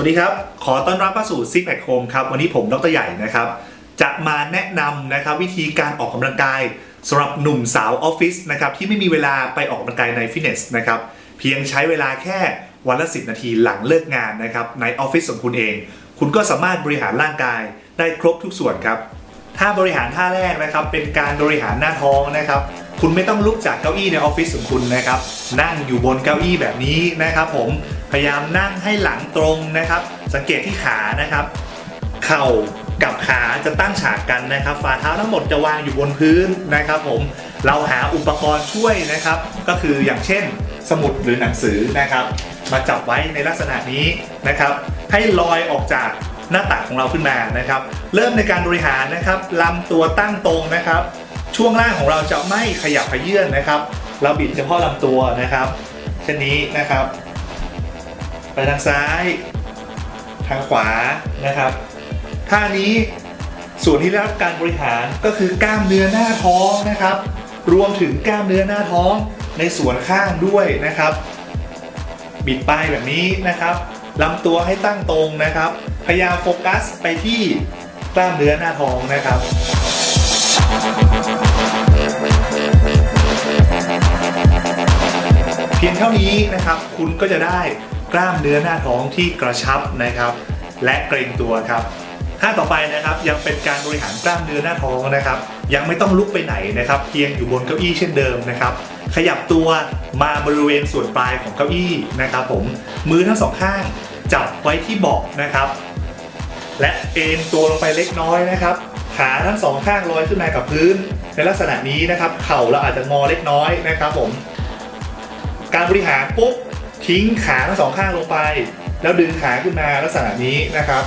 วัสดีครับ ขอต้อนรับเข้าสู่ Six Pack Home ครับ วันนี้ผมดรใหญ่นะครับ จะมาแนะนำนะครับวิธีการออกกำลังกายสำหรับหนุ่มสาวออฟฟิศนะครับที่ไม่มีเวลาไปออกกำลังกายในฟิตเนสนะครับเพียงใช้เวลาแค่วันละ 10 นาทีหลังเลิกงานนะครับในออฟฟิศของคุณเอง คุณก็สามารถบริหารร่างกายได้ครบทุกส่วนครับ ท่าบริหารท่าแรกนะครับ เป็นการบริหารหน้าท้องนะครับ คุณไม่ต้องลุกจากเก้าอี้ในออฟฟิศของคุณนะครับ นั่งอยู่บนเก้าอี้แบบนี้นะครับ ผมพยายามนั่งให้หลังตรงนะครับ สังเกตที่ขานะครับ เข่ากับขาจะตั้งฉากกันนะครับ ฝ่าเท้าทั้งหมดจะวางอยู่บนพื้นนะครับ ผมเราหาอุปกรณ์ช่วยนะครับ ก็คืออย่างเช่น สมุดหรือหนังสือนะครับ มาจับไว้ในลักษณะนี้นะครับ ให้ลอยออกจาก หน้าตักของเราขึ้นมานะครับ เริ่มในการบริหารนะครับลำตัวตั้งตรงนะครับ ช่วงล่างของเราจะไม่ขยับขยื่นนะครับ เราบิดเฉพาะลำตัวนะครับ เช่นนี้นะครับ ไปทางซ้าย ทางขวานะครับท่านี้ส่วนที่ได้รับการบริหารก็คือกล้ามเนื้อหน้าท้องนะครับ รวมถึงกล้ามเนื้อหน้าท้องในส่วนข้างด้วยนะครับ บิดไปแบบนี้นะครับลำตัวให้ตั้งตรงนะครับ พยายามโฟกัสไปที่กล้ามเนื้อหน้าท้องนะครับ เพียงเท่านี้นะครับ คุณก็จะได้กล้ามเนื้อหน้าท้องที่กระชับนะครับ และเกรงตัวครับท่าต่อไปนะครับยังเป็นการบริหารกล้ามเนื้อหน้าท้องนะครับ ยังไม่ต้องลุกไปไหนนะครับ เพียงอยู่บนเก้าอี้เช่นเดิมนะครับ ขยับตัวมาบริเวณส่วนปลายของเก้าอี้นะครับ ผมมือทั้งสองข้างจับไว้ที่เบาะนะครับ และเอ็นตัวลงไปเล็กน้อยนะครับ ขาทั้งสองข้างลอยขึ้นมากับพื้น ในลักษณะนี้นะครับ เข่าเราอาจจะงอเล็กน้อยนะครับผม การบริหารปุ๊บทิ้งขาทั้งสองข้างลงไป แล้วดึงขาขึ้นมาลักษณะนี้นะครับ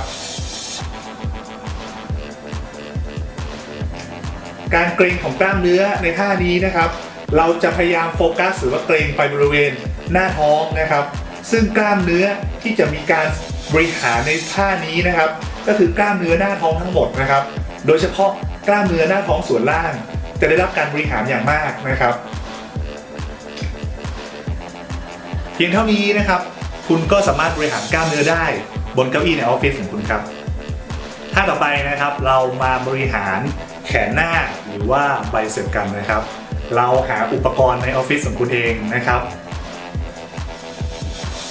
การเกรงของกล้ามเนื้อในท่านี้นะครับ เราจะพยายามโฟกัสหรือว่าเกรงไปบริเวณหน้าท้องนะครับ ซึ่งกล้ามเนื้อที่จะมีการบริหารในท่านี้นะครับ ก็คือกล้ามเนื้อหน้าท้องทั้งหมดนะครับ โดยเฉพาะกล้ามเนื้อหน้าท้องส่วนล่าง จะได้รับการบริหารอย่างมากนะครับ เพียงเท่านี้นะครับ คุณก็สามารถบริหารกล้ามเนื้อได้บนเก้าอี้ในออฟฟิศของคุณครับท่าต่อไปนะครับ เรามาบริหารแขนหน้าหรือว่าไบเซปกันนะครับ เราหาอุปกรณ์ในออฟฟิศของคุณเองนะครับ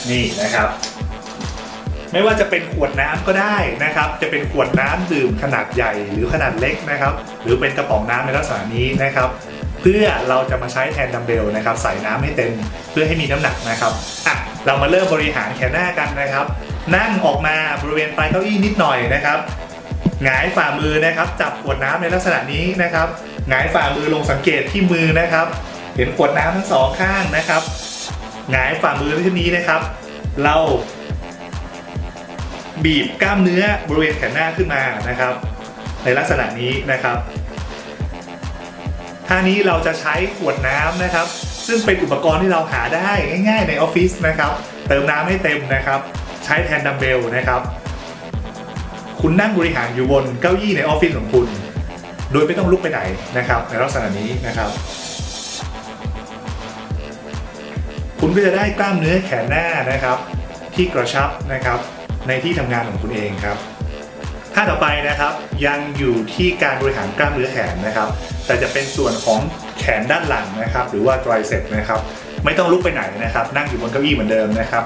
นี่นะครับ ไม่ว่าจะเป็นขวดน้ำก็ได้นะครับ จะเป็นขวดน้ำดื่มขนาดใหญ่ หรือขนาดเล็กนะครับ หรือเป็นกระป๋องน้ำในลักษณะนี้นะครับ เพื่อเราจะมาใช้แทนดัมเบลนะครับ ใส่น้ำให้เต็มเพื่อให้มีน้ำหนักนะครับอะเรามาเริ่มบริหารแขนหน้ากันนะครับ นั่งออกมาบริเวณปลายเก้าอี้นิดหน่อยนะครับหงายฝ่ามือนะครับ จับขวดน้ำในลักษณะนี้นะครับหงายฝ่ามือลงสังเกตที่มือนะครับ เห็นขวดน้ำทั้งสองข้างนะครับหงายฝ่ามือที่นี้นะครับ เรา บีบกล้ามเนื้อบริเวณแขนหน้าขึ้นมานะครับ ในลักษณะนี้นะครับท่านี้เราจะใช้ขวดน้ำนะครับ ซึ่งเป็นอุปกรณ์ที่เราหาได้ง่าย ๆ ในออฟฟิศนะครับ เติมน้ำให้เต็มนะครับ ใช้แทนดัมเบลนะครับ คุณนั่งบริหารอยู่บนเก้าอี้ในออฟฟิศของคุณ โดยไม่ต้องลุกไปไหนนะครับ ในลักษณะนี้นะครับ คุณก็จะได้กล้ามเนื้อแขนหน้านะครับ ที่กระชับนะครับ ในที่ทำงานของคุณเองครับท่าต่อไปนะครับยังอยู่ที่การบริหารกล้ามเนื้อแขนนะครับ แต่จะเป็นส่วนของแขนด้านหลังนะครับ หรือว่าไตรเซปนะครับ ไม่ต้องลุกไปไหนนะครับ นั่งอยู่บนเก้าอี้เหมือนเดิมนะครับ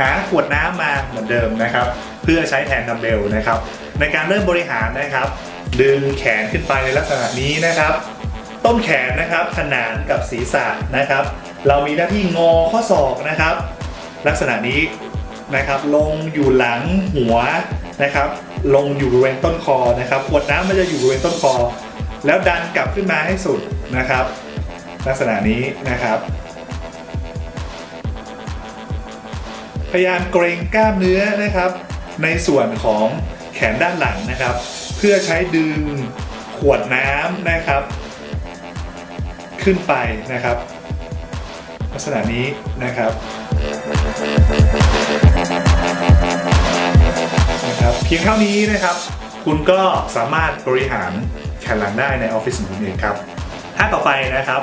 หาขวดน้ำมาเหมือนเดิมนะครับ เพื่อใช้แทนดัมเบลนะครับ ในการเริ่มบริหารนะครับ ดึงแขนขึ้นไปในลักษณะนี้นะครับ ต้นแขนนะครับขนานกับศีรษะนะครับ เรามีหน้าที่งอข้อศอกนะครับ ลักษณะนี้ นะครับลงอยู่หลังหัวนะครับลงอยู่บริเวณต้นคอนะครับขวดน้ำมันจะอยู่บริเวณต้นคอ แล้วดันกลับขึ้นมาให้สุดนะครับ ลักษณะนี้นะครับ พยายามเกรงกล้ามเนื้อนะครับ ในส่วนของแขนด้านหลังนะครับ เพื่อใช้ดึงขวดน้ำนะครับ ขึ้นไปนะครับ ลักษณะนี้นะครับ นะครับ เพียงเท่านี้นะครับ คุณก็สามารถบริหารแขนหลังได้ในออฟฟิศของคุณเองครับถ้าต่อไปนะครับ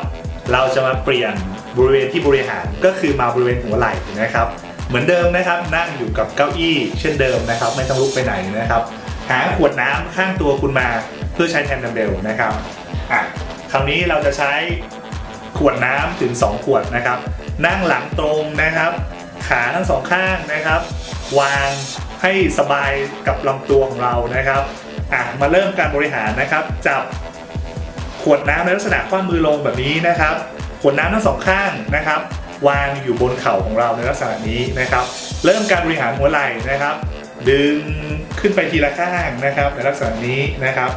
เราจะมาเปลี่ยนบริเวณที่บริหารก็คือมาบริเวณหัวไหล่นะครับ เหมือนเดิมนะครับนั่งอยู่กับเก้าอี้ เช่นเดิมนะครับ ไม่ต้องลุกไปไหนนะครับ หาขวดน้ำข้างตัวคุณมาเพื่อใช้แทนดัมเบลนะครับอะคราวนี้เราจะใช้ขวดน้ำถึง 2 ขวดนะครับ นั่งหลังตรงนะครับ ขาทั้งสองข้างนะครับ วาง ให้สบายกับลำตัวของเรานะครับอะมาเริ่มการบริหารนะครับ จับขวดน้ำในลักษณะคว่ำมือลงแบบนี้นะครับ ขวดน้ำทั้งสองข้างนะครับ วางอยู่บนเข่าของเราในลักษณะนี้นะครับ เริ่มการบริหารหัวไหล่นะครับ ดึงขึ้นไปทีละข้างนะครับ ในลักษณะนี้นะครับ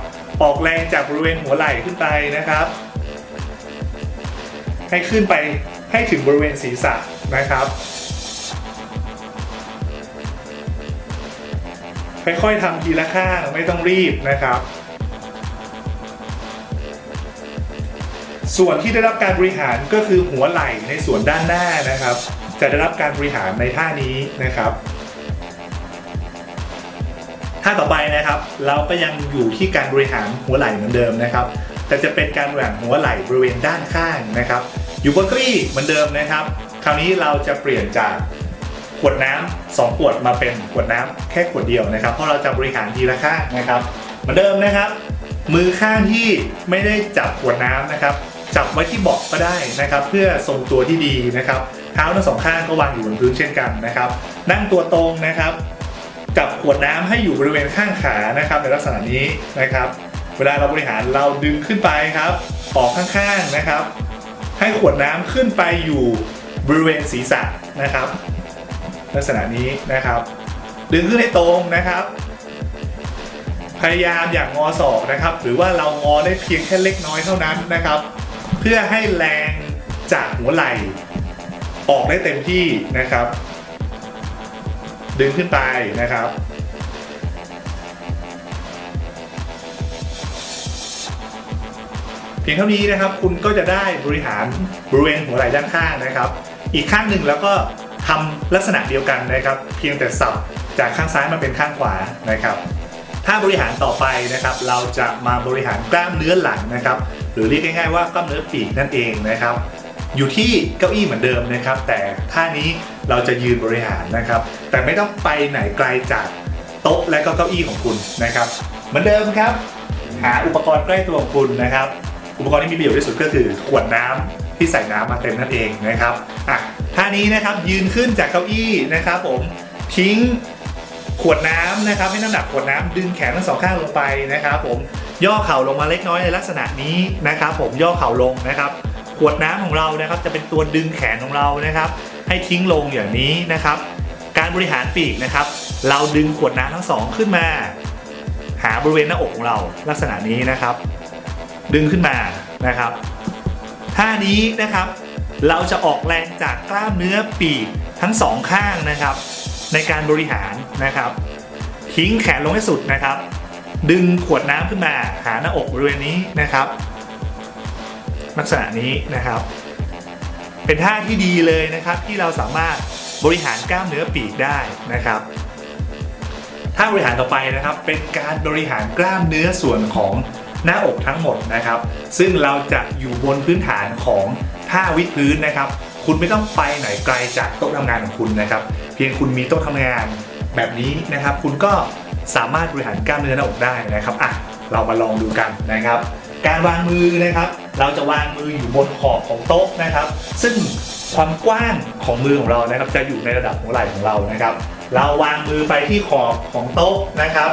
ออกแรงจากบริเวณหัวไหล่ขึ้นไปนะครับ ให้ขึ้นไปให้ถึงบริเวณศีรษะนะครับ ค่อยๆทำทีละข้างไม่ต้องรีบนะครับ ส่วนที่ได้รับการบริหารก็คือหัวไหล่ในส่วนด้านหน้านะครับ จะได้รับการบริหารในท่านี้นะครับท่าต่อไปนะครับ เราก็ยังอยู่ที่การบริหารหัวไหล่เหมือนเดิมนะครับ แต่จะเป็นการบริหารหัวไหล่บริเวณด้านข้างนะครับ อยู่บนเก้าอี้เหมือนเดิมนะครับ คราวนี้เราจะเปลี่ยนจาก ขวดน้ำสองขวดมาเป็นขวดน้ำแค่ขวดเดียวนะครับ เพราะเราจะบริหารทีละข้างนะครับเหมือนเดิมนะครับ มือข้างที่ไม่ได้จับขวดน้ำนะครับ จับไว้ที่เบาะก็ได้นะครับ เพื่อทรงตัวที่ดีนะครับเท้าทั้งสองข้างก็วางอยู่บนพื้นเช่นกันนะครับ นั่งตัวตรงนะครับ กับขวดน้ำให้อยู่บริเวณข้างขานะครับ ในลักษณะนี้นะครับ เวลาเราบริหารเราดึงขึ้นไปครับออกข้างๆนะครับ ให้ขวดน้ำขึ้นไปอยู่บริเวณศีรษะนะครับ ลักษณะนี้นะครับ ดึงขึ้นให้ตรงนะครับ พยายามอย่างงอศอกนะครับ หรือว่าเรางอได้เพียงแค่เล็กน้อยเท่านั้นนะครับ เพื่อให้แรงจากหัวไหล่ออกได้เต็มที่นะครับ ดึงขึ้นไปนะครับเพียงเท่านี้นะครับคุณก็จะได้บริหารบริเวณหัวไหล่ด้านข้างนะครับ อีกข้างหนึ่งแล้วก็ ทำลักษณะเดียวกันนะครับ เพียงแต่สับจากข้างซ้ายมาเป็นข้างขวานะครับ ถ้าบริหารต่อไปนะครับ เราจะมาบริหารกล้ามเนื้อหลังนะครับ หรือเรียกง่ายๆว่ากล้ามเนื้อปีกนั่นเองนะครับ อยู่ที่เก้าอี้เหมือนเดิมนะครับ แต่ท่านี้เราจะยืนบริหารนะครับ แต่ไม่ต้องไปไหนไกลจากโต๊ะและก็เก้าอี้ของคุณนะครับ เหมือนเดิมครับ หาอุปกรณ์ใกล้ตัวของคุณนะครับ อุปกรณ์ที่มีประโยชน์ที่สุดก็คือขวดน้ำที่ใส่น้ำมาเต็มนั่นเองนะครับอะ ท่านี้นะครับยืนขึ้นจากเก้าอี้นะครับผมทิ้งขวดน้ำนะครับให้น้ำหนักขวดน้ำดึงแขนทั้งสองข้างลงไปนะครับ ผมย่อเข่าลงมาเล็กน้อยในลักษณะนี้นะครับ ผมย่อเข่าลงนะครับขวดน้ำของเรานะครับจะเป็นตัวดึงแขนของเรานะครับ ให้ทิ้งลงอย่างนี้นะครับ การบริหารปีกนะครับ เราดึงขวดน้ำทั้งสองขึ้นมา หาบริเวณหน้าอกของเราลักษณะนี้นะครับ ดึงขึ้นมานะครับท่านี้นะครับ เราจะออกแรงจากกล้ามเนื้อปีกทั้งสองข้างนะครับ ในการบริหารนะครับ ทิ้งแขนลงให้สุดนะครับ ดึงขวดน้ำขึ้นมาหาหน้าอกบริเวณนี้นะครับ ลักษณะนี้นะครับ เป็นท่าที่ดีเลยนะครับที่เราสามารถบริหารกล้ามเนื้อปีกได้นะครับท่าบริหารต่อไปนะครับ เป็นการบริหารกล้ามเนื้อส่วนของหน้าอกทั้งหมดนะครับ ซึ่งเราจะอยู่บนพื้นฐานของ ท่าวิดพื้นนะครับ คุณไม่ต้องไปไหนไกลจากโต๊ะทำงานของคุณนะครับ เพียงคุณมีโต๊ะทำงานแบบนี้นะครับ คุณก็สามารถบริหารกล้ามเนื้อหน้าอกได้นะครับอะเรามาลองดูกันนะครับ การวางมือนะครับ เราจะวางมืออยู่บนขอบของโต๊ะนะครับ ซึ่งความกว้างของมือของเรานะครับ จะอยู่ในระดับหัวไหล่ของเรานะครับ เราวางมือไปที่ขอบของโต๊ะนะครับ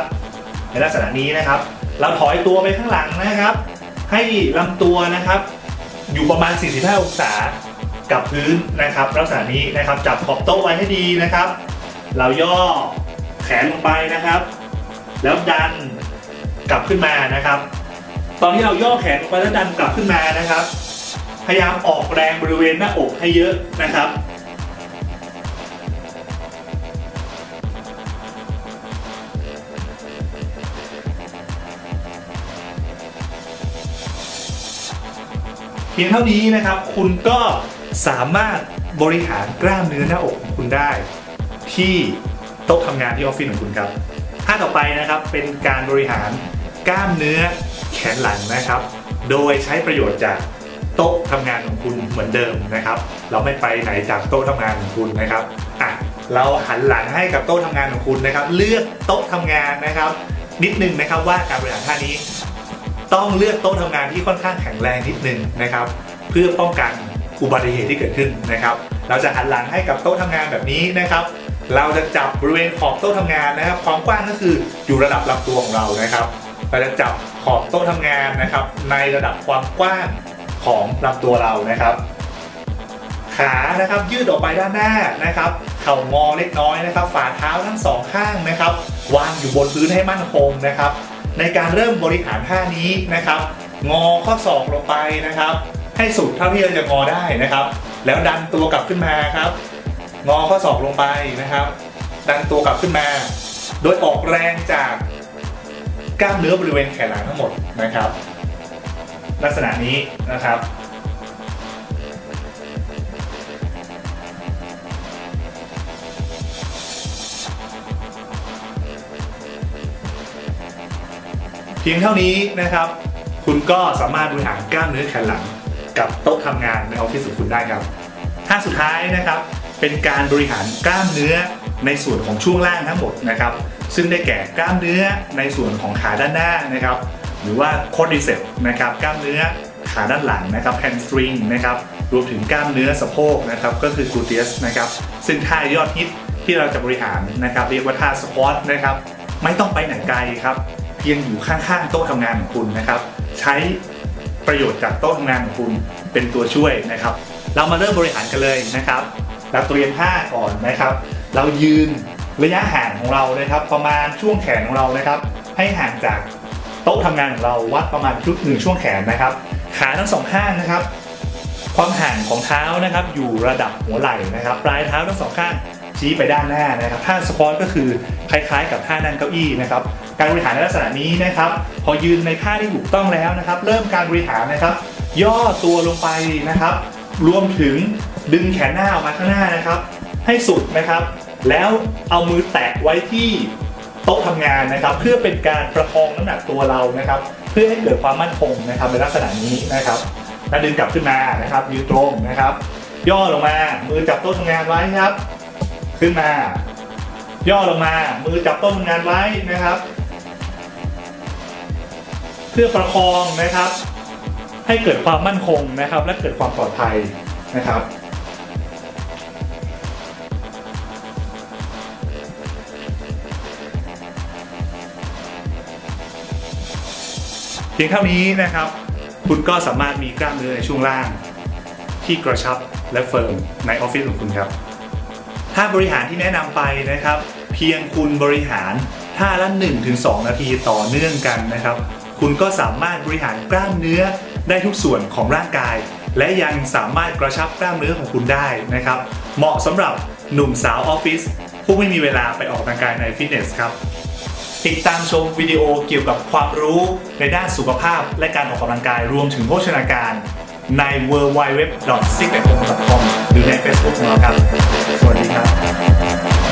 ในลักษณะนี้นะครับ เราถอยตัวไปข้างหลังนะครับ ให้ลำตัวนะครับ อยู่ประมาณ 45 องศากับพื้นนะครับลักษณะนี้นะครับจับขอบโต๊ะไว้ให้ดีนะครับ เราย่อแขนลงไปนะครับ แล้วดันกลับขึ้นมานะครับ ตอนที่เราย่อแขนลงไปแล้วดันกลับขึ้นมานะครับ พยายามออกแรงบริเวณหน้าอกให้เยอะนะครับ พียงเท่านี้นะครับ คุณก็สามารถบริหารกล้ามเนื้อหน้าอกของคุณได้ ที่โต๊ะทำงานที่ออฟฟิศของคุณครับท่าต่อไปนะครับเป็นการบริหารกล้ามเนื้อแขนหลังนะครับ โดยใช้ประโยชน์จากโต๊ะทำงานของคุณเหมือนเดิมนะครับ เราไม่ไปไหนจากโต๊ะทำงานของคุณนะครับอะเราหันหลังให้กับโต๊ะทำงานของคุณนะครับ เลือกโต๊ะทำงานนะครับ นิดนึงนะครับว่าการบริหารท่านี้ ต้องเลือกโต๊ะทำงานที่ค่อนข้างแข็งแรงนิดนึงนะครับ เพื่อป้องกันอุบัติเหตุที่เกิดขึ้นนะครับ เราจะหันหลังให้กับโต๊ะทำงานแบบนี้นะครับ เราจะจับบริเวณขอบโต๊ะทำงานนะครับ ความกว้างก็คืออยู่ระดับลำตัวของเรานะครับ เราจะจับขอบโต๊ะทำงานนะครับ ในระดับความกว้างของลำตัวเรานะครับ ขานะครับยืดออกไปด้านหน้านะครับ เข่างอเล็กน้อยนะครับ ฝ่าเท้าทั้งสองข้างนะครับ วางอยู่บนพื้นให้มั่นคงนะครับ ในการเริ่มบริหารท่านี้นะครับ งอข้อศอกลงไปนะครับ ให้สุดเท่าที่เราจะงอได้นะครับ แล้วดันตัวกลับขึ้นมาครับ งอข้อศอกลงไปนะครับ ดันตัวกลับขึ้นมา โดยออกแรงจากกล้ามเนื้อบริเวณแขนหลังทั้งหมดนะครับ ลักษณะนี้นะครับ พียงเท่านี้นะครับ คุณก็สามารถบริหารกล้ามเนื้อแขนหลัง กับโต๊ะทำงานในออฟฟิศของคุณได้ครับท่าสุดท้ายนะครับเป็นการบริหารกล้ามเนื้อในส่วนของช่วงล่างทั้งหมดนะครับ ซึ่งได้แก่กล้ามเนื้อในส่วนของขาด้านหน้านะครับ หรือว่าโคดิเซปนะครับกล้ามเนื้อขาด้านหลังนะครับแฮมสตริงนะครับรวมถึงกล้ามเนื้อสะโพกนะครับก็คือกลูเตียสนะครับซึ่งท่ายอดฮิตที่เราจะบริหารนะครับ เรียกว่าท่าสควอตนะครับ ไม่ต้องไปไหนไกลครับ พียงอยู่ข้างๆโต๊ะทำงานของคุณนะครับ ใช้ประโยชน์จากโต๊ะทำงานของคุณเป็นตัวช่วยนะครับ เรามาเริ่มบริหารกันเลยนะครับ เราเตรียมผ้าก่อนนะครับ เรายืนระยะห่างของเรานะครับ ประมาณช่วงแขนของเรานะครับ ให้ห่างจากโต๊ะทำงานของเราวัดประมาณชุดหนึ่งช่วงแขนนะครับ ขาทั้งสองข้างนะครับ ความห่างของเท้านะครับ อยู่ระดับหัวไหล่นะครับ ปลายเท้าทั้งสองข้าง ชี้ไปด้านหน้านะครับท่าสควอตก็คือคล้ายๆ กับท่านั่งเก้าอี้นะครับการบริหารในลักษณะนี้นะครับ พอยืนในท่าที่ถูกต้องแล้วนะครับ เริ่มการบริหารนะครับ ย่อตัวลงไปนะครับ รวมถึงดึงแขนหน้าออกมาข้างหน้านะครับ ให้สุดนะครับ แล้วเอามือแตะไว้ที่โต๊ะทำงานนะครับ เพื่อเป็นการประคองน้ำหนักตัวเรานะครับ เพื่อให้เกิดความมั่นคงนะครับในลักษณะนี้นะครับแล้วดึงกลับขึ้นมานะครับยืนตรงนะครับ ย่อลงมามือจับโต๊ะทำงานไว้ครับ ขึ้นมา ย่อลงมา มือจับต๊ะทำงานไว้นะครับ เพื่อประคองนะครับ ให้เกิดความมั่นคงนะครับ และเกิดความปลอดภัยนะครับเพียงเท่านี้นะครับ คุณก็สามารถมีกล้ามเนื้อในช่วงล่าง ที่กระชับและเฟิร์มในออฟฟิศของคุณครับ ถ้าบริหารที่แนะนำไปนะครับ เพียงคุณบริหารท่าละ 1-2 นาทีต่อเนื่องกันนะครับ คุณก็สามารถบริหารกล้ามเนื้อได้ทุกส่วนของร่างกาย และยังสามารถกระชับกล้ามเนื้อของคุณได้นะครับ เหมาะสำหรับหนุ่มสาวออฟฟิศผู้ไม่มีเวลาไปออกกำลังกายในฟิตเนสครับติดตามชมวิดีโอเกี่ยวกับความรู้ในด้านสุขภาพและการออกกำลังกายรวมถึงโภชนาการ ใน w w w s i c k e t c o m หรือใน Facebook ของเราครับ สวัสดีครับ